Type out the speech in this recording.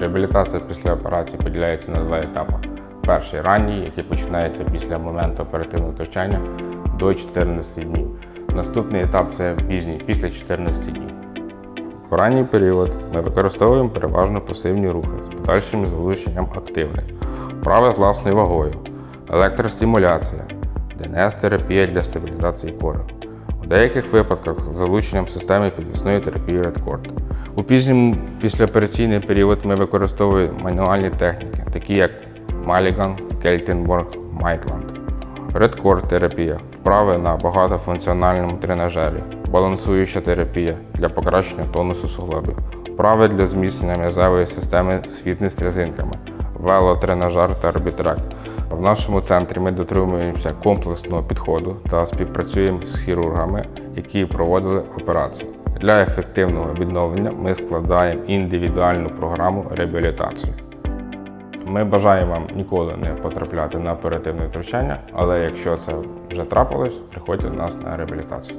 Реабілітація після операції поділяється на два етапи. Перший ранній, який починається після моменту оперативного втручання до 14 днів. Наступний етап це пізній, після 14 днів. В ранній період ми використовуємо переважно пасивні рухи з подальшим залученням активних, вправи з власною вагою, електростимуляція, ДНС-терапія для стабілізації кори. У деяких випадках з залученням системи підвісної терапії Redcord. У пізньому післяопераційний період ми використовуємо мануальні техніки, такі як Маліган, Кельтенборг, Майтланд. Redcore терапія вправи на багатофункціональному тренажері, балансуюча терапія для покращення тонусу суглобів, вправи для зміцнення м'язевої системи з фітнес-резинками, велотренажер та арбітрак. В нашому центрі ми дотримуємося комплексного підходу та співпрацюємо з хірургами, які проводили операцію. Для ефективного відновлення ми складаємо індивідуальну програму реабілітації. Ми бажаємо вам ніколи не потрапляти на оперативне втручання, але якщо це вже трапилось, приходьте до нас на реабілітацію.